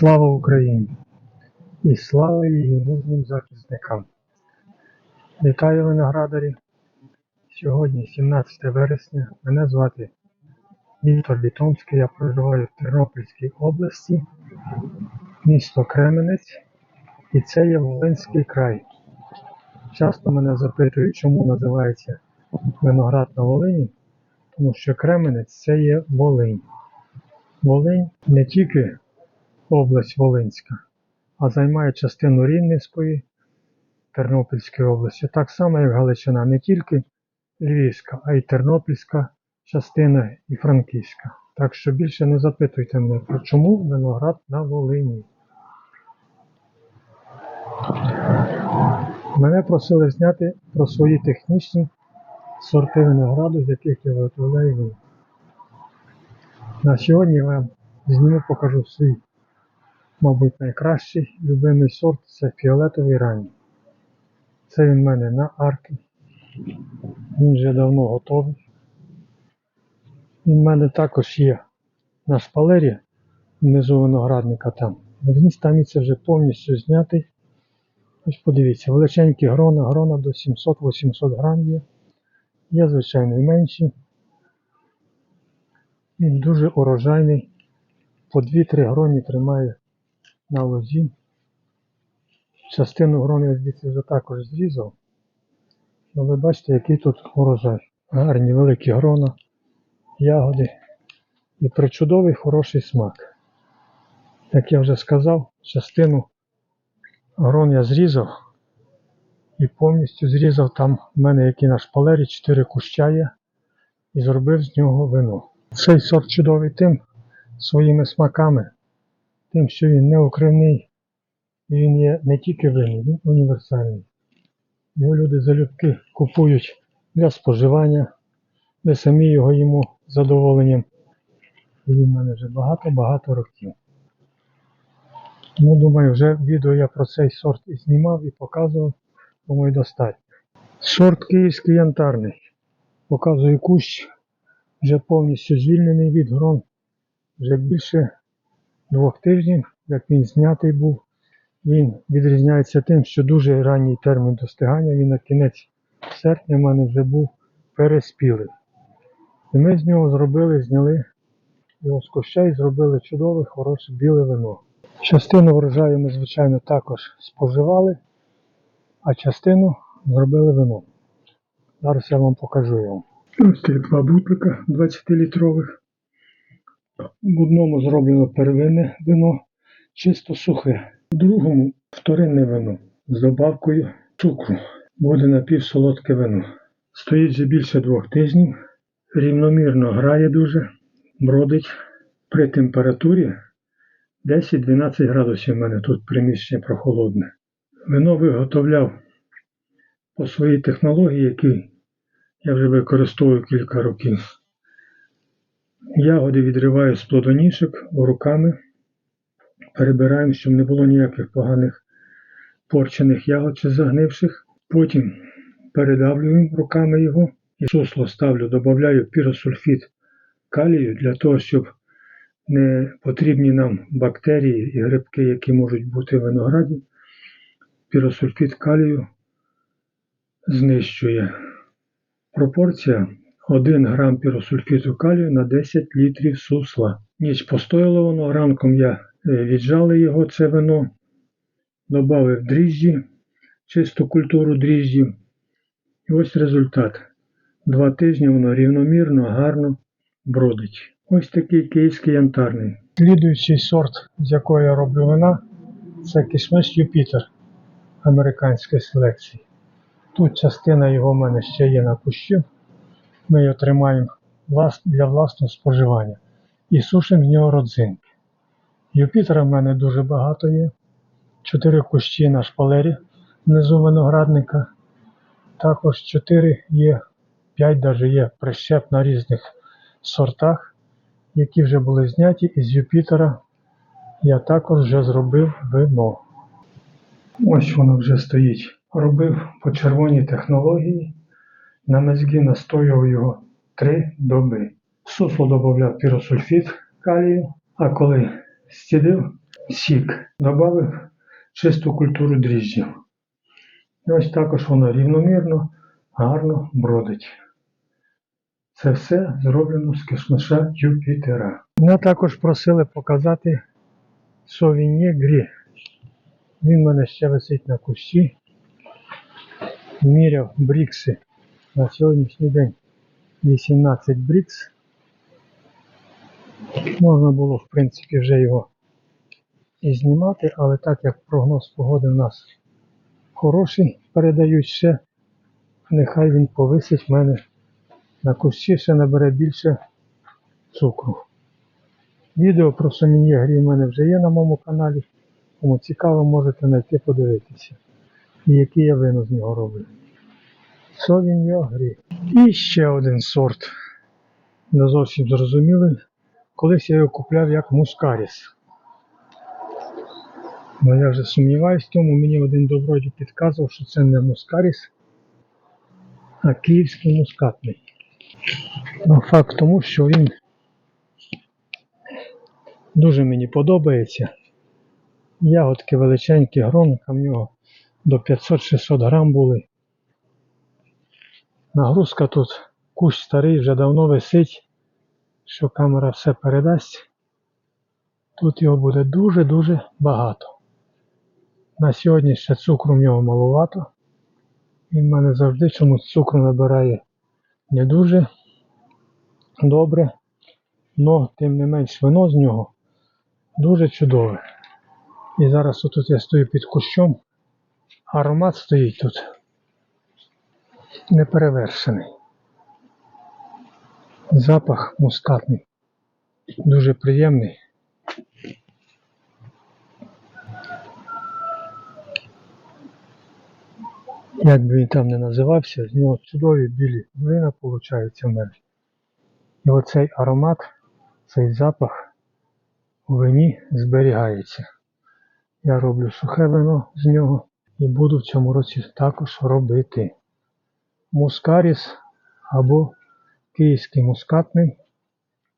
Слава Україні! І слава її мужнім захисникам! Вітаю виноградарі! Сьогодні 17 вересня. Мене звати Віктор Літомський. Я проживаю в Тернопільській області, місто Кременець, і це є Волинський край. Часто мене запитують, чому називається виноград на Волині, тому що Кременець це є Волинь. Волинь не тільки область Волинська, а займає частину Рівненської, Тернопільської області, так само як Галичина, не тільки Львівська, а й Тернопільська частина і Франківська. Так що більше не запитуйте мене, чому виноград на Волині. Мене просили зняти про свої технічні сорти винограду, з яких я виготовляю. На сьогодні я вам зніму покажу свій, мабуть, найкращий любимий сорт це фіолетовий ранній. Це він в мене на арки. Він вже давно готовий. Він в мене також є на шпалері внизу виноградника там. Він станеться вже повністю знятий. Ось подивіться, величенькі грона, грона до 700-800 грам є. Є, звичайно, менші. Він дуже урожайний. По 2-3 гроні тримає на лозі. Частину грони я звідси вже також зрізав. Ну, ви бачите, який тут урожай. Гарні великі грона, ягоди і причудовий хороший смак. Як я вже сказав, частину грон я зрізав і повністю зрізав там в мене, які на шпалері, 4 куща є, і зробив з нього вино. Цей сорт чудовий тим своїми смаками, тим, що він не окривний, і він є не тільки винний, він універсальний. Його люди залюбки купують для споживання. Ми самі його з задоволенням. І він в мене вже багато-багато років. Ну, думаю, вже відео я про цей сорт і знімав і показував, думаю, достатньо. Сорт київський янтарний. Показую кущ, вже повністю звільнений від грон. Вже більше двох тижнів, як він знятий був. Він відрізняється тим, що дуже ранній термін достигання, він на кінець серпня в мене вже був переспілий. І ми з нього зробили, зняли його з і зробили чудове, хороше біле вино. Частину врожаю ми, звичайно, також споживали, а частину зробили вино. Зараз я вам покажу його. Ось два бутика 20-літрових. В одному зроблено первинне вино, чисто сухе. В другому вторинне вино з добавкою цукру. Буде напівсолодке вино. Стоїть вже більше двох тижнів. Рівномірно грає дуже, бродить при температурі 10-12 градусів в мене тут приміщення прохолодне. Вино виготовляв по своїй технології, які я вже використовую кілька років. Ягоди відриваю з плодоніжок руками. Перебираємо, щоб не було ніяких поганих порчених ягод чи загнивших. Потім передавлюємо руками його і сусло ставлю, додаю піросульфід калію для того, щоб не потрібні нам бактерії і грибки, які можуть бути в винограді. Піросульфід калію знищує. Пропорція 1 грам піросульфіту калію на 10 літрів сусла. Ніч постояло воно, ранком я е, віджали його, це вино, додав дріжджі, чисту культуру дріжджів. І ось результат. Два тижні воно рівномірно, гарно бродить. Ось такий київський янтарний. Слідуючий сорт, з якого я роблю вина, це кишмиш Юпітер американської селекції. Тут частина його в мене ще є на кущі. Ми його тримаємо для власного споживання і сушимо з нього родзинки. Юпітера в мене дуже багато є. Чотири кущі на шпалері внизу виноградника. Також чотири є, п'ять навіть є прищеп на різних сортах, які вже були зняті із Юпітера. Я також вже зробив вино. Ось воно вже стоїть. Робив по червоній технології. На мезгі настоював його три доби. Сусло додавав піросульфід калію, а коли стідив, сік. Добавив чисту культуру дріжджів. І ось також воно рівномірно, гарно бродить. Це все зроблено з кишмиша Юпітера. Мене також просили показати совінє грі. Він мене ще висить на кущі. Міряв брікси на сьогоднішній день 18 брікс. Можна було, в принципі, вже його і знімати, але так як прогноз погоди в нас хороший, передають ще, нехай він повисить в мене на кущі, ще набере більше цукру. Відео про сомін'є грі в мене вже є на моєму каналі. Кому цікаво, можете знайти подивитися. І який я вино з нього роблю. Совіньо грі. І ще один сорт. Не зовсім зрозумілий. Колись я його купляв як мускаріс. Ну я вже сумніваюсь в тому, мені один добродій підказував, що це не мускаріс, а київський мускатний. Ну, факт тому, що він дуже мені подобається. Ягодки величенькі, гронка в нього до 500-600 грам були. Нагрузка тут кущ старий, вже давно висить, що камера все передасть. Тут його буде дуже-дуже багато. На сьогодні ще цукру в нього маловато. Він в мене завжди чомусь цукру набирає не дуже добре, але тим не менш вино з нього дуже чудове. І зараз отут я стою під кущом, аромат стоїть тут неперевершений. Запах мускатний, дуже приємний. Як би він там не називався, з нього чудові білі вина виходить в мене. І оцей аромат, цей запах у вині зберігається. Я роблю сухе вино з нього і буду в цьому році також робити мускаріс або київський мускатний,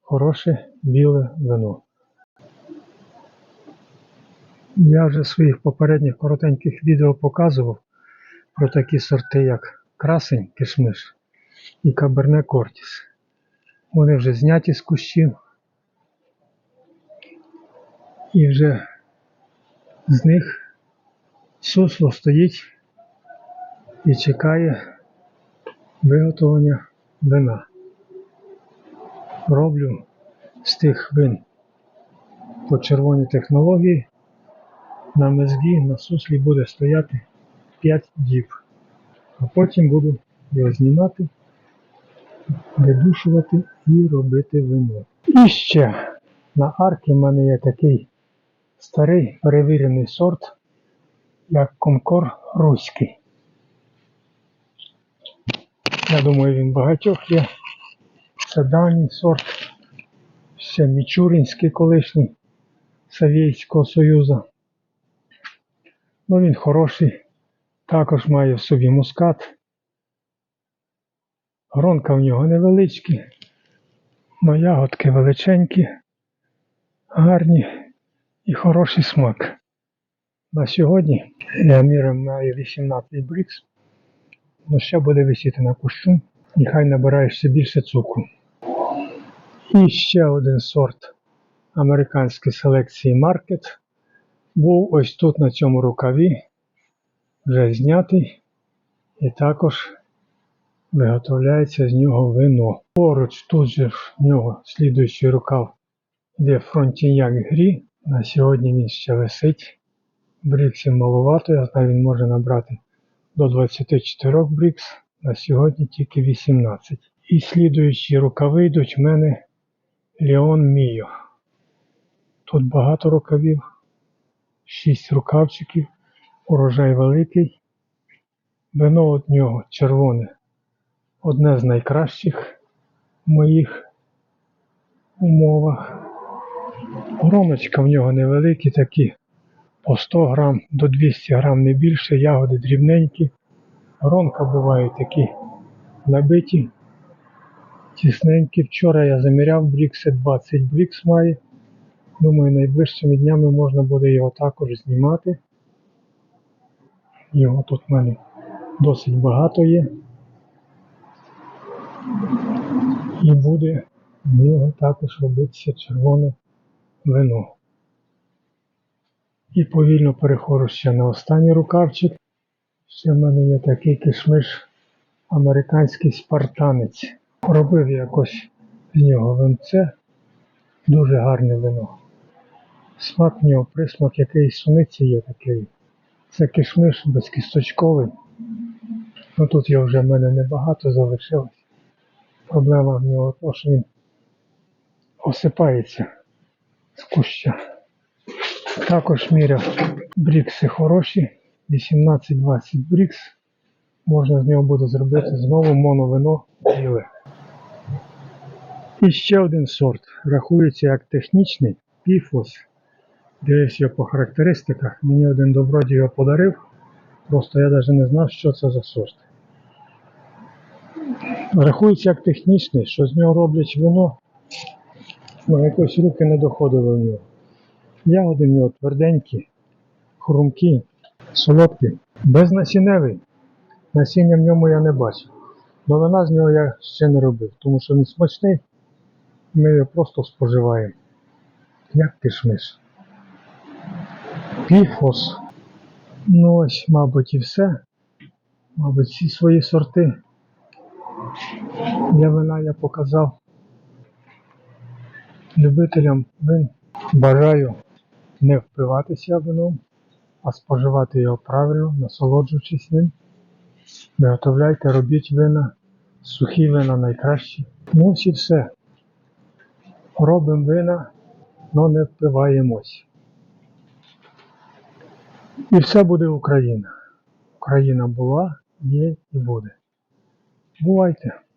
хороше біле вино. Я вже в своїх попередніх коротеньких відео показував про такі сорти, як красень кишмиш і каберне кортіс. Вони вже зняті з кущів. І вже з них сусло стоїть і чекає виготовлення вина. Роблю з тих вин по червоній технології. На мезгі на суслі буде стояти 5 діб. А потім буду його знімати, видушувати і робити вино. І ще на аркі в мене є такий старий перевірений сорт, як Конкор Руський. Я думаю, він багатьох є. Це давній сорт, ще Мічуринський колишній Савійського Союзу. Ну він хороший, також має в собі мускат. Гронка в нього невеличкі, але ягодки величенькі, гарні і хороший смак. На сьогодні я міряв маю 18 брікс, але ще буде висіти на кущу і хай набирає ще більше цукру. І ще один сорт американської селекції Market був ось тут на цьому рукаві, вже знятий, і також виготовляється з нього вино. Поруч тут же в нього слідуючий рукав, де фронтіньяк грі. На сьогодні він ще висить. Бріксів маловато, я знаю, він може набрати до 24 брікс, на сьогодні тільки 18. І слідуючі рукави йдуть в мене Леон Міо. Тут багато рукавів, 6 рукавчиків, урожай великий. Вино від нього червоне. Одне з найкращих в моїх умовах. Гроночка в нього невеликі такі, по 100 грам до 200 грам не більше, ягоди дрібненькі. Гронка бувають такі набиті, тісненькі. Вчора я заміряв брікси, 20 брікс має. Думаю, найближчими днями можна буде його також знімати. Його тут в мене досить багато є. І буде в нього також робитися червоне вино. І повільно переходжу ще на останній рукавчик. Ще в мене є такий кишмиш американський спартанець. Робив якось з нього винце. Дуже гарне вино. Смак в нього, присмак якийсь суниці є такий. Це кишмиш безкісточковий. Ну тут його вже в мене небагато залишилось. Проблема в нього то, що він осипається з куща. Також міряв брікси хороші, 18-20 брікс. Можна з нього буде зробити знову моновино біле. І ще один сорт. Рахується як технічний піфос. Дивився його по характеристиках. Мені один добродій його подарив. Просто я навіть не знав, що це за сорт. Рахується як технічний, що з нього роблять вино. Ну, якось руки не доходили в нього. Ягоди в нього тверденькі, хрумкі, солодкі, безнасінневий. Насіння в ньому я не бачив. Но вина з нього я ще не робив, тому що він смачний, ми його просто споживаємо. Як кишмиш. Піфос. Ну ось, мабуть, і все. Мабуть, всі свої сорти. Для вина я показав любителям вин. Бажаю не впиватися вином, а споживати його правильно, насолоджуючись ним. Виготовляйте, робіть вина, сухі вина найкращі. Ну і все. Робимо вина, але не впиваємось. І все буде Україна. Україна була, є і буде. Бувайте!